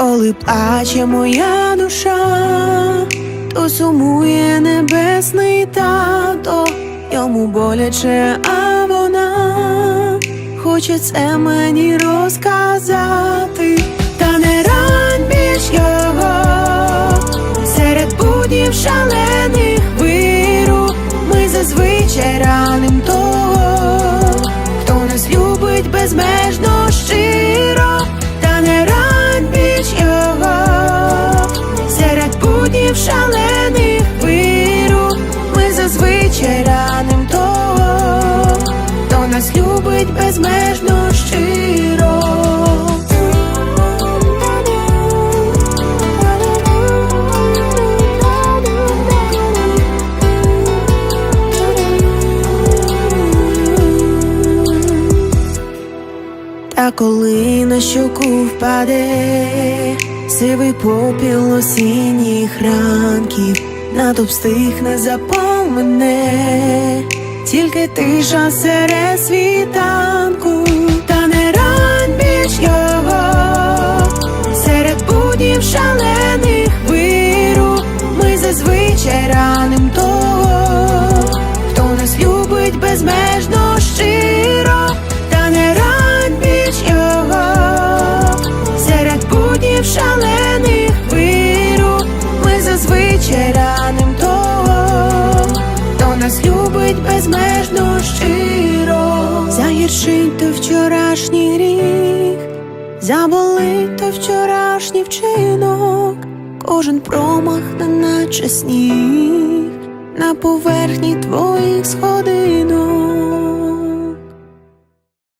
Коли плаче моя душа, то сумує небесний тато, йому боляче, а вона хоче це мені розказати, та не рань більш його серед буднів шалених безмежно щиро. Та коли на щоку впаде сивий попіл осінніх ранків, натовп стихне запал мене, тільки тиша серед світанку, та не рань більш його серед буднів шалених виру. Ми зазвичай раним того, хто нас любить безмежно щиро, Загіршить то вчорашній рік, заболить то вчорашній вчинок, кожен промах, наче сніг на поверхні твоїх сходинок.